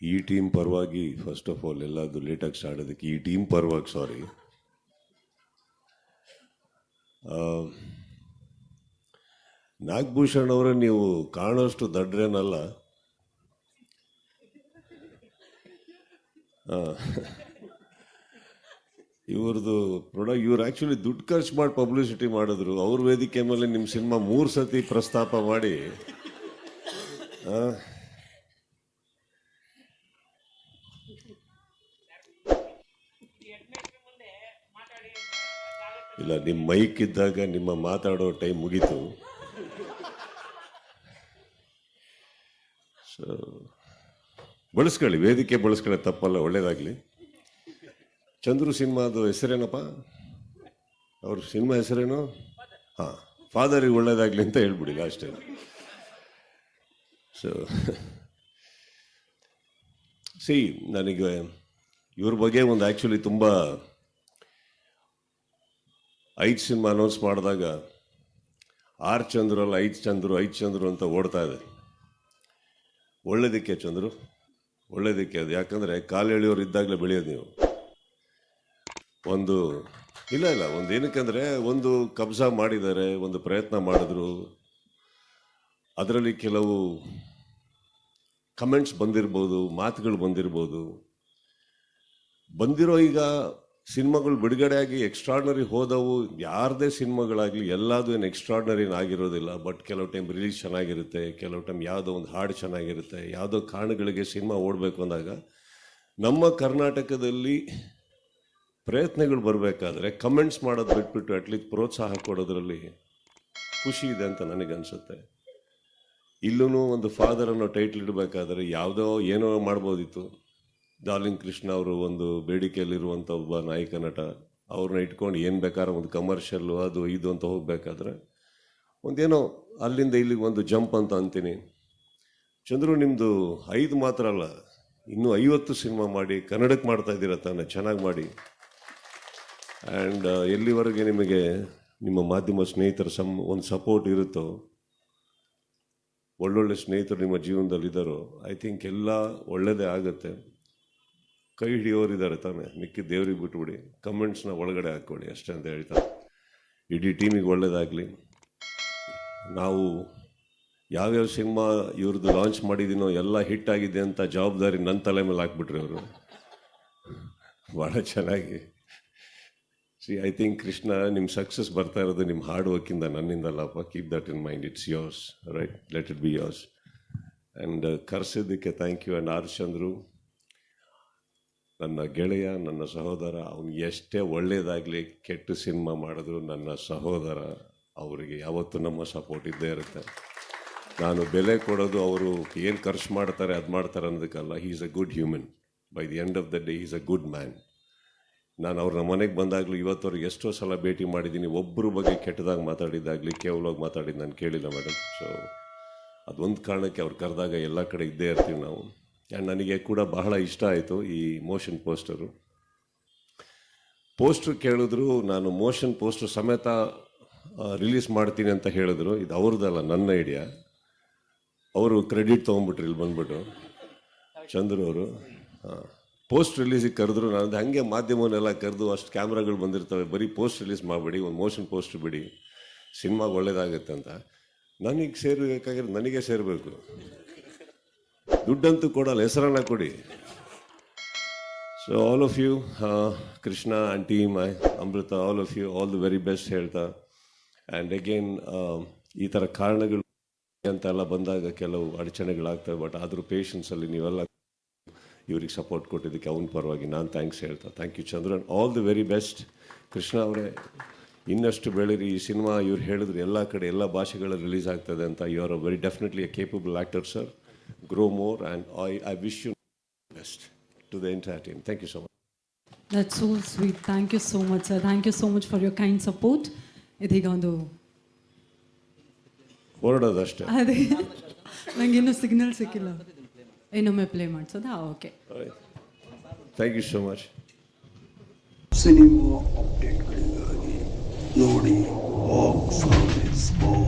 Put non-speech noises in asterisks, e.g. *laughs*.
ಈ ಟೀಮ್ ಪರವಾಗಿ first of all ಎಲ್ಲದು ಲೇಟಾಗಿ ಸ್ಟಾರ್ಟ್ ಆದಕ್ಕೆ ಈ ಟೀಮ್ ಪರವಾಗಿ ಸಾರಿ ನಾಗಭೂಷಣ್ ಅವರೇ, ನೀವು ಕಾಣೋಷ್ಟು ದಡ್ರೇನಲ್ಲ. ಇವ್ರದ್ದು ಪ್ರೊಡಕ್ಟ್ ಇವ್ರು ಆ್ಯಕ್ಚುಲಿ ದುಡ್ಡು ಖರ್ಚು ಮಾಡಿ ಪಬ್ಲಿಸಿಟಿ ಮಾಡಿದ್ರು. ಅವ್ರ ವೇದಿಕೆ ಮೇಲೆ ನಿಮ್ಮ ಸಿನಿಮಾ ಮೂರು ಸತಿ ಪ್ರಸ್ತಾಪ ಮಾಡಿ. ಇಲ್ಲ ನಿಮ್ಮ ಮೈಕ್ ಇದ್ದಾಗ ನಿಮ್ಮ ಮಾತಾಡೋ ಟೈಮ್ ಮುಗೀತು. ಸೊ ಬಳಸ್ಕೊಳ್ಳಿ, ವೇದಿಕೆ ಬಳಸ್ಕೊಳ್ಳಿ ತಪ್ಪಲ್ಲ, ಒಳ್ಳೇದಾಗಲಿ. ಚಂದ್ರು ಸಿನಿಮಾದು ಹೆಸರೇನಪ್ಪ? ಅವ್ರ ಸಿನಿಮಾ ಹೆಸರೇನು? ಹಾಂ, ಫಾದರಿಗೆ ಒಳ್ಳೇದಾಗಲಿ ಅಂತ ಹೇಳ್ಬಿಡಿ ಲಾಸ್ಟೇ ಸೊ ಸಿ *laughs* ನನಗೆ ಇವ್ರ ಬಗ್ಗೆ ಒಂದು ಆ್ಯಕ್ಚುಲಿ ತುಂಬ ಐದು ಸಿನಿಮಾ ಅನೌನ್ಸ್ ಮಾಡಿದಾಗ ಆರು ಚಂದ್ರು ಅಲ್ಲ, ಐದು ಚಂದ್ರು ಐದು ಚಂದ್ರು ಅಂತ ಓಡ್ತಾ ಇದೆ. ಒಳ್ಳೇದಕ್ಕೆ ಚಂದ್ರು, ಒಳ್ಳೇದಕ್ಕೆ ಅದು. ಯಾಕಂದರೆ ಕಾಲು ಎಳೆಯೋರು ಇದ್ದಾಗಲೇ ಬೆಳೆಯೋದು ನೀವು. ಒಂದು, ಇಲ್ಲ ಇಲ್ಲ, ಒಂದು ಏನಕ್ಕಂದರೆ ಒಂದು ಕಬ್ಜಾ ಮಾಡಿದ್ದಾರೆ, ಒಂದು ಪ್ರಯತ್ನ ಮಾಡಿದ್ರು. ಅದರಲ್ಲಿ ಕೆಲವು ಕಮೆಂಟ್ಸ್ ಬಂದಿರ್ಬೋದು, ಮಾತುಗಳು ಬಂದಿರ್ಬೋದು. ಬಂದಿರೋ ಈಗ ಸಿನಿಮಾಗಳು ಬಿಡುಗಡೆಯಾಗಿ ಎಕ್ಸ್ಟ್ರಾಡ್ನರಿ ಹೋದವು. ಯಾರದೇ ಸಿನಿಮಾಗಳಾಗಲಿ ಎಲ್ಲದೂ ಏನು ಎಕ್ಸ್ಟ್ರಾಡ್ನರಿನ ಆಗಿರೋದಿಲ್ಲ. ಬಟ್ ಕೆಲವು ಟೈಮ್ ರಿಲೀಸ್ ಚೆನ್ನಾಗಿರುತ್ತೆ. ಕೆಲವು ಟೈಮ್ ಯಾವುದೋ ಒಂದು ಹಾಡು ಚೆನ್ನಾಗಿರುತ್ತೆ. ಯಾವುದೋ ಕಾರಣಗಳಿಗೆ ಸಿನಿಮಾ ಓಡಬೇಕು ಅಂದಾಗ ನಮ್ಮ ಕರ್ನಾಟಕದಲ್ಲಿ ಪ್ರಯತ್ನಗಳು ಬರಬೇಕಾದ್ರೆ ಕಮೆಂಟ್ಸ್ ಮಾಡೋದು ಬಿಟ್ಬಿಟ್ಟು ಅಟ್ಲೀಸ್ಟ್ ಪ್ರೋತ್ಸಾಹ ಕೊಡೋದ್ರಲ್ಲಿ ಖುಷಿ ಇದೆ ಅಂತ ನನಗನ್ಸುತ್ತೆ. ಇಲ್ಲೂ ಒಂದು ಫಾದರ್ ಅನ್ನೋ ಟೈಟ್ಲ್ ಇಡಬೇಕಾದ್ರೆ ಯಾವುದೋ ಏನೋ ಮಾಡ್ಬೋದಿತ್ತು. ಡಾರ್ಲಿಂಗ್ ಕೃಷ್ಣ ಅವರು ಒಂದು ಬೇಡಿಕೆಯಲ್ಲಿರುವಂಥ ಒಬ್ಬ ನಾಯಕ ನಟ ಅವ್ರನ್ನ ಇಟ್ಕೊಂಡು ಏನು ಬೇಕಾದ್ರೆ ಒಂದು ಕಮರ್ಷಿಯಲ್ಲು ಅದು ಇದು ಅಂತ ಹೋಗಬೇಕಾದ್ರೆ ಒಂದೇನೋ ಅಲ್ಲಿಂದ ಇಲ್ಲಿಗೆ ಒಂದು ಜಂಪ್ ಅಂತ ಅಂತೀನಿ. ಚಂದ್ರು ನಿಮ್ಮದು ಐದು ಮಾತ್ರ ಅಲ್ಲ, ಇನ್ನೂ ಐವತ್ತು ಸಿನಿಮಾ ಮಾಡಿ ಕನ್ನಡಕ್ಕೆ ಮಾಡ್ತಾ ಇದ್ದೀರ ತಾನೆ, ಚೆನ್ನಾಗಿ ಮಾಡಿ. ಆ್ಯಂಡ್ ಎಲ್ಲಿವರೆಗೆ ನಿಮಗೆ ನಿಮ್ಮ ಮಾಧ್ಯಮ ಸ್ನೇಹಿತರ ಸಮ್ ಒಂದು ಸಪೋರ್ಟ್ ಇರುತ್ತೋ, ಒಳ್ಳೊಳ್ಳೆ ಸ್ನೇಹಿತರು ನಿಮ್ಮ ಜೀವನದಲ್ಲಿ ಇದ್ದಾರೋ ಐ ಥಿಂಕ್ ಎಲ್ಲ ಒಳ್ಳೆಯದೇ ಆಗುತ್ತೆ. ಕೈ ಹಿಡಿಯೋರಿದ್ದಾರೆ ತಾನೆ. ಮಿಕ್ಕಿ ದೇವ್ರಿಗೆ ಬಿಟ್ಬಿಡಿ. ಕಮೆಂಟ್ಸ್ನ ಒಳಗಡೆ ಹಾಕ್ಕೊಳ್ಳಿ ಅಷ್ಟೇ ಅಂತ ಹೇಳ್ತಾ. ಇಡೀ ಟೀಮಿಗೆ ಒಳ್ಳೇದಾಗಲಿ. ನಾವು ಯಾವ್ಯಾವ ಸಿನಿಮಾ ಇವ್ರದ್ದು ಲಾಂಚ್ ಮಾಡಿದ್ದೀನೋ ಎಲ್ಲ ಹಿಟ್ ಆಗಿದೆ ಅಂತ ಜವಾಬ್ದಾರಿ ನನ್ನ ತಲೆ ಮೇಲೆ ಹಾಕ್ಬಿಟ್ರಿ ಅವರು ಭಾಳ ಚೆನ್ನಾಗಿ. ಸಿ ಐ ಥಿಂಕ್ ಕೃಷ್ಣ ನಿಮ್ಮ ಸಕ್ಸಸ್ ಬರ್ತಾ ಇರೋದು ನಿಮ್ಮ ಹಾರ್ಡ್ ವರ್ಕಿಂದ ನನ್ನಿಂದಲ್ಲಪ್ಪ keep that in mind it's yours right let it be yours and ಕರೆಸಿದ್ದಕ್ಕೆ thank you and R Chandru ನನ್ನ ಗೆಳೆಯ, ನನ್ನ ಸಹೋದರ, ಅವನು ಎಷ್ಟೇ ಒಳ್ಳೆಯದಾಗಲಿ ಕೆಟ್ಟ ಸಿನಿಮಾ ಮಾಡಿದ್ರು ನನ್ನ ಸಹೋದರ ಅವರಿಗೆ ಯಾವತ್ತೂ ನಮ್ಮ ಸಪೋರ್ಟ್ ಇದ್ದೇ ಇರುತ್ತೆ. ನಾನು ಬೆಲೆ ಕೊಡೋದು ಅವರು ಏನು ಖರ್ಚು ಮಾಡ್ತಾರೆ ಅದು ಮಾಡ್ತಾರೆ ಅನ್ನೋದಕ್ಕಲ್ಲ is a good human by the end of the day is a good man ನಾನು ಅವ್ರ ಮನೆಗೆ ಬಂದಾಗಲೂ ಇವತ್ತವ್ರಿಗೆ ಎಷ್ಟೋ ಸಲ ಭೇಟಿ ಮಾಡಿದ್ದೀನಿ. ಒಬ್ಬರ ಬಗ್ಗೆ ಕೆಟ್ಟದಾಗಿ ಮಾತಾಡಿದ್ದಾಗಲಿ, ಕೇವಲವಾಗಿ ಮಾತಾಡಿದ್ದು ನಾನು ಕೇಳಿಲ್ಲ ಮೇಡಮ್ ಸೊ ಅದೊಂದು ಕಾರಣಕ್ಕೆ ಅವ್ರು ಕರೆದಾಗ ಎಲ್ಲ ಕಡೆ ಇದ್ದೇ ಇರ್ತೀವಿ ನಾವು. ಆ್ಯಂಡ್ ನನಗೆ ಕೂಡ ಬಹಳ ಇಷ್ಟ ಆಯಿತು ಈ ಮೋಷನ್ ಪೋಸ್ಟರು ಪೋಸ್ಟ್ರ್ ಕೇಳಿದ್ರು, ನಾನು ಮೋಷನ್ ಪೋಸ್ಟರ್ ಸಮೇತ ರಿಲೀಸ್ ಮಾಡ್ತೀನಿ ಅಂತ ಹೇಳಿದ್ರು. ಇದು ಅವ್ರದ್ದಲ್ಲ, ನನ್ನ ಐಡಿಯಾ ಅವರು ಕ್ರೆಡಿಟ್ ತೊಗೊಂಬಿಟ್ರು ಇಲ್ಲಿ ಬಂದ್ಬಿಟ್ಟು. ಚಂದ್ರು ಅವರು. ಪೋಸ್ಟ್ ರಿಲೀಸಿಗೆ ಕರೆದ್ರು. ನಾನು ಹಂಗೆ ಮಾಧ್ಯಮವನ್ನೆಲ್ಲ ಕರೆದು, ಅಷ್ಟು ಕ್ಯಾಮ್ರಾಗಳು ಬಂದಿರ್ತವೆ. ಬರೀ ಪೋಸ್ಟ್ ರಿಲೀಸ್ ಮಾಡಬೇಡಿ, ಒಂದು ಮೋಷನ್ ಪೋಸ್ಟ್ ಬಿಡಿ. ಸಿನಿಮಾಗೆ ಒಳ್ಳೇದಾಗುತ್ತೆ ಅಂತ. ನನಗೆ ಸೇರಬೇಕಾಗಿರೋದು, ನನಗೆ ಸೇರಬೇಕು. ದುಡ್ಡಂತೂ ಕೊಡಲ್ಲ, ಹೆಸರನ್ನ ಕೊಡಿ. So all of you Krishna and team Amrutha all of you all the very best ಹೇಳ್ತಾ. ಆ್ಯಂಡ್ ಅಗೇನ್ ಈ ಥರ ಕಾರಣಗಳು ಅಂತೆಲ್ಲ ಬಂದಾಗ ಕೆಲವು ಅಡಚಣೆಗಳಾಗ್ತವೆ ಬಟ್ ಆದರೂ ಪೇಷನ್ಸಲ್ಲಿ ನೀವೆಲ್ಲ ಇವ್ರಿಗೆ ಸಪೋರ್ಟ್ ಕೊಟ್ಟಿದ್ದಕ್ಕೆ ಅವನ ಪರವಾಗಿ ನಾನು ಥ್ಯಾಂಕ್ಸ್ ಹೇಳ್ತಾ. Thank you Chandran all the very best Krishna ಅವರೇ, ಇನ್ನಷ್ಟು ಬೆಳೀರಿ. ಈ ಸಿನಿಮಾ ಇವ್ರು ಹೇಳಿದ್ರು ಎಲ್ಲ ಕಡೆ ಎಲ್ಲ ಭಾಷೆಗಳಲ್ಲಿ ರಿಲೀಸ್ ಆಗ್ತದೆ ಅಂತ. You are a very definitely a capable actor sir Grow more and I I wish you best to the entire team thank you so much That's so sweet. Thank you so much, sir. Thank you so much for your kind support. ಇದೀಗ ಒಂದು ಹೊರಡೋದಷ್ಟೇ ಅದೇ ನಂಗೆ ಇನ್ನೂ signal ಸಿಕ್ಕಿಲ್ಲ ಇನ್ನೊಮ್ಮೆ play ಮಾಡಿಸೋದಾ okay thank you so much cinema ಅಪ್ಡೇಟ್ಗಳಿಗಾಗಿ ನೋಡಿ box office boy